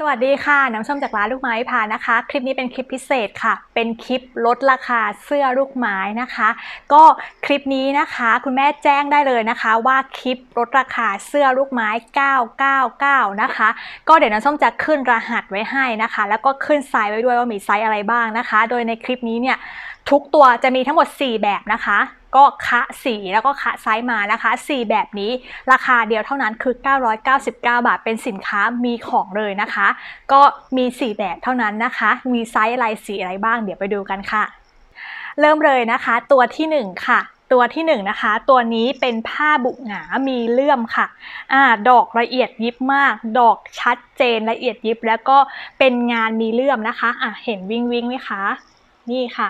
สวัสดีค่ะ น้ำส้มจากร้านลูกไม้พานะคะ คลิปนี้เป็นคลิปพิเศษค่ะ เป็นคลิปลดราคาเสื้อลูกไม้นะคะ ก็คลิปนี้นะคะคุณแม่แจ้งได้เลยนะคะ ว่าคลิปลดราคาเสื้อลูกไม้ 999 นะคะ ก็เดี๋ยวน้ำส้มจะขึ้นรหัสไว้ให้นะคะ แล้วก็ขึ้นไซส์ไว้ด้วยว่ามีไซส์อะไรบ้างนะคะ โดยในคลิปนี้เนี่ยทุกตัวจะมีทั้งหมด 4 แบบนะคะก็คะสีแล้วก็คะไซส์มานะคะ4แบบนี้ราคาเดียวเท่านั้นคือ 999 บาท เป็นสินค้ามีของเลยนะคะ ก็มี 4 แบบเท่านั้นนะคะ มีไซส์อะไรสีอะไรบ้าง เดี๋ยวไปดูกันค่ะ เริ่มเลยนะคะ ตัวที่ 1 ค่ะตัวที่1นงนะคะ ตัวนี้เป็นผ้าบุหงา มีเลื่อมค่ะอ่าดอกละเอียดยิบมาก ดอกชัดเจนละเอียดยิบ แล้วก็เป็นงานมีเลื่อมนะคะอะเห็นวิ่งวิ่งไหมคะ นี่ค่ะ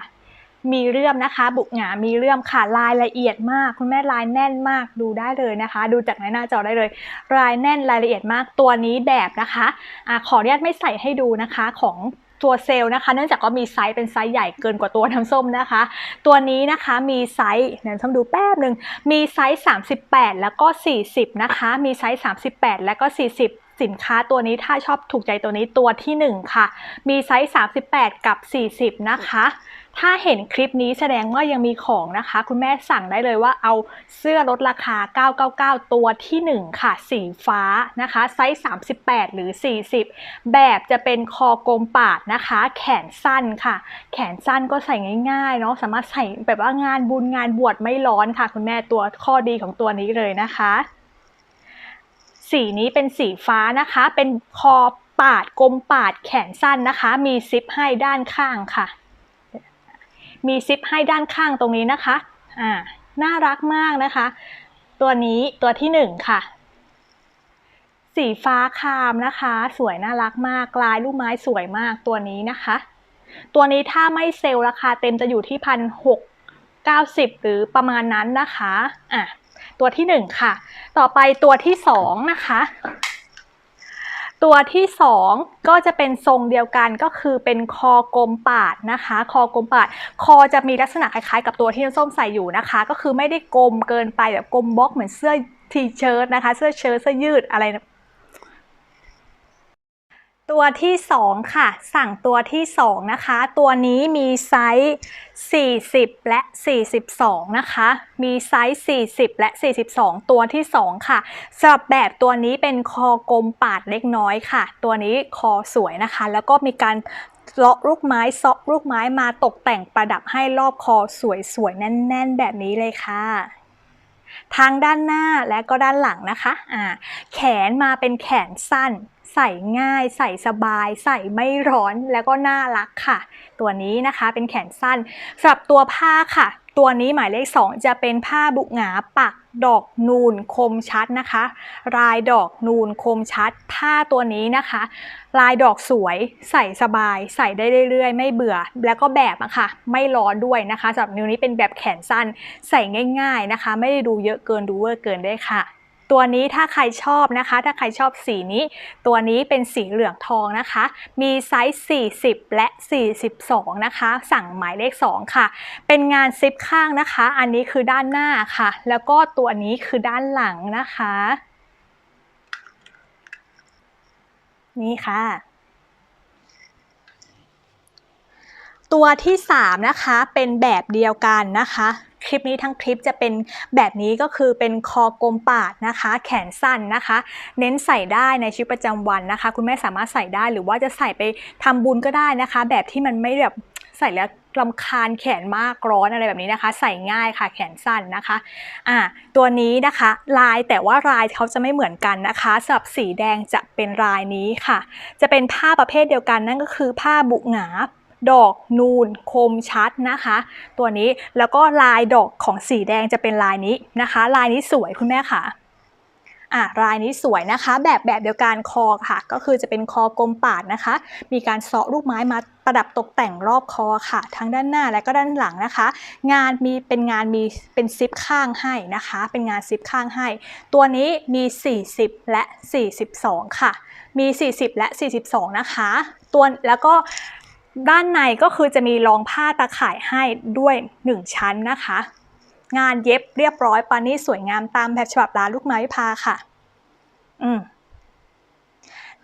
มีเลื่อมนะคะ บุกหงา มีเลื่อมค่ะลายละเอียดมาก คุณแม่ลายแน่นมากดูได้เลยนะคะ ดูจากในหน้าจอได้เลย ลายแน่นรายละเอียดมากตัวนี้แบบนะคะอ่าขออนุญาตไม่ใส่ให้ดูนะคะของตัวเซลล์นะคะ เนื่องจากว่ามีไซส์เป็นไซส์ใหญ่เกินกว่าตัวน้ำส้มนะคะ ตัวนี้นะคะมีไซส์เดี๋ยวน้ำส้มดูแป๊บหนึ่งมีไซส์ 38 แล้วก็ 40 นะคะ มีไซส์ 38 แล้วก็ 40สินค้าตัวนี้ถ้าชอบถูกใจตัวนี้ตัวที่ 1 ค่ะ มีไซส์ 38 กับ 40 นะคะ ถ้าเห็นคลิปนี้แสดงว่ายังมีของนะคะ คุณแม่สั่งได้เลยว่าเอาเสื้อลดราคา 999 ตัวที่ 1 ค่ะ สีฟ้านะคะ ไซส์ 38 หรือ 40 แบบจะเป็นคอกลมปาดนะคะ แขนสั้นค่ะ แขนสั้นก็ใส่ง่ายๆเนาะสามารถใส่แบบว่างานบุญงานบวชไม่ร้อนค่ะ คุณแม่ตัวข้อดีของตัวนี้เลยนะคะ สีนี้เป็นสีฟ้านะคะ เป็นคอปาดกลมปาดแขนสั้นนะคะ มีซิปให้ด้านข้างค่ะ มีซิปให้ด้านข้างตรงนี้นะคะอ่าน่ารักมากนะคะ ตัวนี้ตัวที่หนึ่งค่ะ สีฟ้าคามนะคะ สวยน่ารักมากลายลูกไม้สวยมากตัวนี้นะคะ ตัวนี้ถ้าไม่เซลล์ราคาเต็มจะอยู่ที่พันหกเก้าสิบหรือประมาณนั้นนะคะอะตัวที่หนึ่งค่ะ ต่อไปตัวที่สองนะคะ ตัวที่สองก็จะเป็นทรงเดียวกันก็คือเป็นคอกลมปาดนะคะ คอกลมปาด คอจะมีลักษณะคล้ายๆ กับตัวที่น้ำส้มใส่อยู่นะคะ ก็คือไม่ได้กลมเกินไปแบบกลมบล็อกเหมือนเสื้อทีเชิ้ตนะคะ เสื้อเชิ้ตเสื้อยืดอะไร ตัวที่ 2 ค่ะ สั่งตัวที่ 2 นะคะ ตัวนี้มีไซส์ 40 และ 42 นะคะ มีไซส์ 40 และ 42 ตัวที่ 2 ค่ะสำหรับแบบตัวนี้เป็นคอกลมปาดเล็กน้อยค่ะ ตัวนี้คอสวยนะคะ แล้วก็มีการเลาะลูกไม้ซอกลูกไม้มาตกแต่งประดับให้รอบคอสวยๆ แน่น ๆ แบบนี้เลยค่ะทั้งด้านหน้าและก็ด้านหลังนะคะอ่าแขนมาเป็นแขนสั้น ใส่ง่าย ใส่สบาย ใส่ไม่ร้อนแล้วก็น่ารักค่ะ ตัวนี้นะคะเป็นแขนสั้นสำหรับตัวผ้าค่ะ ตัวนี้หมายเลข 2 จะเป็นผ้าบุหงาปักดอกนูนคมชัดนะคะ ลายดอกนูนคมชัด ผ้าตัวนี้นะคะ ลายดอกสวยใส่สบาย ใส่ได้เรื่อยๆ ไม่เบื่อ แล้วก็แบบอะค่ะ ไม่ร้อนด้วยนะคะสำหรับนิ้วนี้เป็นแบบแขนสั้น ใส่ง่าย ๆนะคะ ไม่ได้ดูเยอะเกินดูเวอร์เกินได้ค่ะ ตัวนี้ถ้าใครชอบนะคะ ถ้าใครชอบสีนี้ ตัวนี้เป็นสีเหลืองทองนะคะ มีไซส์ 40 และ 42 นะคะ สั่งหมายเลข 2 ค่ะ เป็นงานซิปข้างนะคะ อันนี้คือด้านหน้าค่ะ แล้วก็ตัวนี้คือด้านหลังนะคะ นี่ค่ะตัวที่ 3 นะคะ เป็นแบบเดียวกันนะคะ คลิปนี้ทั้งคลิปจะเป็นแบบนี้ก็คือเป็นคอกลมปาดนะคะ แขนสั้นนะคะ เน้นใส่ได้ในชีวิตประจำวันนะคะ คุณแม่สามารถใส่ได้หรือว่าจะใส่ไปทำบุญก็ได้นะคะ แบบที่มันไม่แบบใส่แล้วลำคาญแขนมากร้อนอะไรแบบนี้นะคะ ใส่ง่ายค่ะแขนสั้นนะคะอ่าตัวนี้นะคะลายแต่ว่าลายเขาจะไม่เหมือนกันนะคะสำหรับสีแดงจะเป็นลายนี้ค่ะ จะเป็นผ้าประเภทเดียวกันนั่นก็คือผ้าบุหงา ดอกนูนคมชัดนะคะ ตัวนี้แล้วก็ลายดอกของสีแดงจะเป็นลายนี้นะคะ ลายนี้สวยคุณแม่ค่ะอะลายนี้สวยนะคะ แบบแบบเดียวกันคอค่ะ ก็คือจะเป็นคอกลมปาดนะคะ มีการเซาะลูกไม้มาประดับตกแต่งรอบคอค่ะ ทั้งด้านหน้าและก็ด้านหลังนะคะ งานมีเป็นงานมีเป็นซิปข้างให้นะคะ เป็นงานซิปข้างให้ ตัวนี้มี 40 และ 42 ค่ะ มี 40 และ 42 นะคะ ตัวแล้วก็ ด้านในก็คือจะมีรองผ้าตาข่ายให้ด้วย 1 ชั้นนะคะ งานเย็บเรียบร้อยปานี่สวยงามตามแบบฉบับร้านลูกไม้พาค่ะ อืม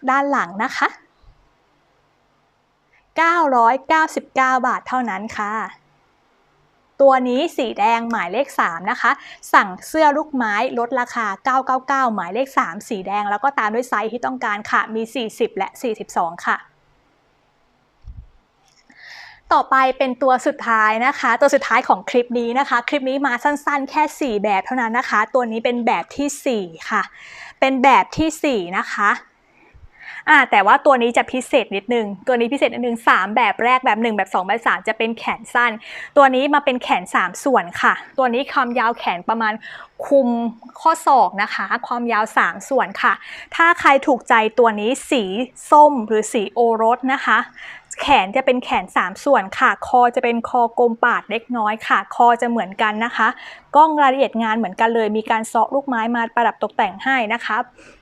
ด้านหลังนะคะ 999 บาทเท่านั้นค่ะ ตัวนี้สีแดงหมายเลข 3 นะคะ สั่งเสื้อลูกไม้ลดราคา 999 หมายเลข 3 สีแดงแล้วก็ตามด้วยไซส์ที่ต้องการค่ะ มี 40 และ 42 ค่ะ ต่อไปเป็นตัวสุดท้ายนะคะ ตัวสุดท้ายของคลิปนี้นะคะ คลิปนี้มาสั้นๆ แค่ 4 แบบเท่านั้นนะคะ ตัวนี้เป็นแบบทีสี่4 ค่ะ เป็นแบบทีสี่ 4 นะคะอ่าแต่ว่าตัวนี้จะพิเศษนิดนึง ตัวนี้พิเศษนิดนึง3แบบแรกแบบ 1 แบบ 2 แบบ 3 จะเป็นแขนสั้น ตัวนี้มาเป็นแขน 3 ส่วนค่ะ ตัวนี้ความยาวแขนประมาณคุมข้อศอกนะคะ ความยาว 3 ส่วนค่ะ ถ้าใครถูกใจตัวนี้สีส้มหรือสีโอรสนะคะ แขนจะเป็นแขน 3 ส่วนค่ะ คอจะเป็นคอกลมปาดเล็กน้อยค่ะ คอจะเหมือนกันนะคะ กล้องรายละเอียดงานเหมือนกันเลย มีการเซาะลูกไม้มาประดับตกแต่งให้นะคะ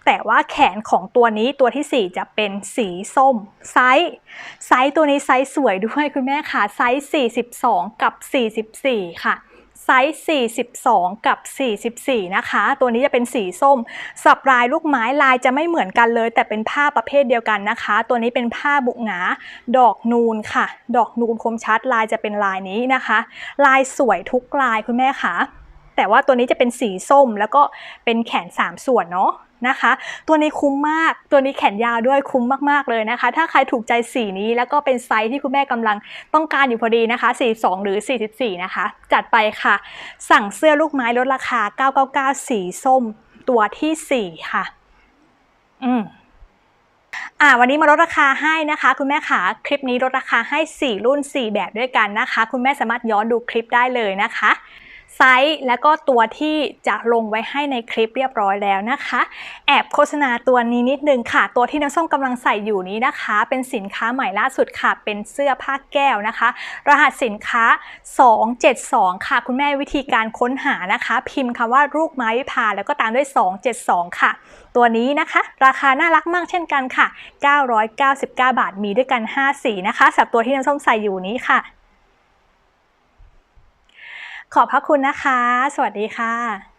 แต่ว่าแขนของตัวนี้ตัวที่ 4 จะเป็นสีส้มไซส์ไซส์ตัวนี้ไซส์สวยด้วยคุณแม่ค่ะไซส์42 กับ 44 ค่ะ ไซส์ 42 กับ 44 นะคะ ตัวนี้จะเป็นสีส้ม สับลายลูกไม้ลายจะไม่เหมือนกันเลย แต่เป็นผ้าประเภทเดียวกันนะคะ ตัวนี้เป็นผ้าบุกหนาดอกนูนค่ะ ดอกนูนคมชัดลายจะเป็นลายนี้นะคะ ลายสวยทุกลายคุณแม่คะแต่ว่าตัวนี้จะเป็นสีส้มแล้วก็เป็นแขน 3 ส่วนเนาะ นะคะ ตัวนี้คุ้มมาก ตัวนี้แขนยาวด้วยคุ้มมากๆเลยนะคะ ถ้าใครถูกใจสีนี้แล้วก็เป็นไซส์ที่คุณแม่กำลังต้องการอยู่พอดีนะคะ 42 หรือ 44 นะคะ จัดไปค่ะ สั่งเสื้อลูกไม้ลดราคา 999 สีส้มตัวที่ 4 ค่ะ อืมอ่าวันนี้มาลดราคาให้นะคะ คุณแม่ขาคลิปนี้ลดราคาให้ 4 รุ่น 4 แบบด้วยกันนะคะ คุณแม่สามารถย้อนดูคลิปได้เลยนะคะ ไซส์แล้วก็ตัวที่จะลงไว้ให้ในคลิปเรียบร้อยแล้วนะคะ แอบโฆษณาตัวนี้นิดนึงค่ะ ตัวที่น้ำส้มกำลังใส่อยู่นี้นะคะ เป็นสินค้าใหม่ล่าสุดค่ะ เป็นเสื้อผ้าแก้วนะคะ รหัสสินค้า 272 ค่ะ คุณแม่วิธีการค้นหานะคะ พิมพ์คำว่าลูกไม้วิภาแล้วก็ตามด้วย 272 ค่ะ ตัวนี้นะคะ ราคาน่ารักมากเช่นกันค่ะ 999 บาทมีด้วยกัน 5 สีนะคะสำหรับตัวที่น้ำส้มใส่อยู่นี้ค่ะ ขอบพระคุณนะคะ สวัสดีค่ะ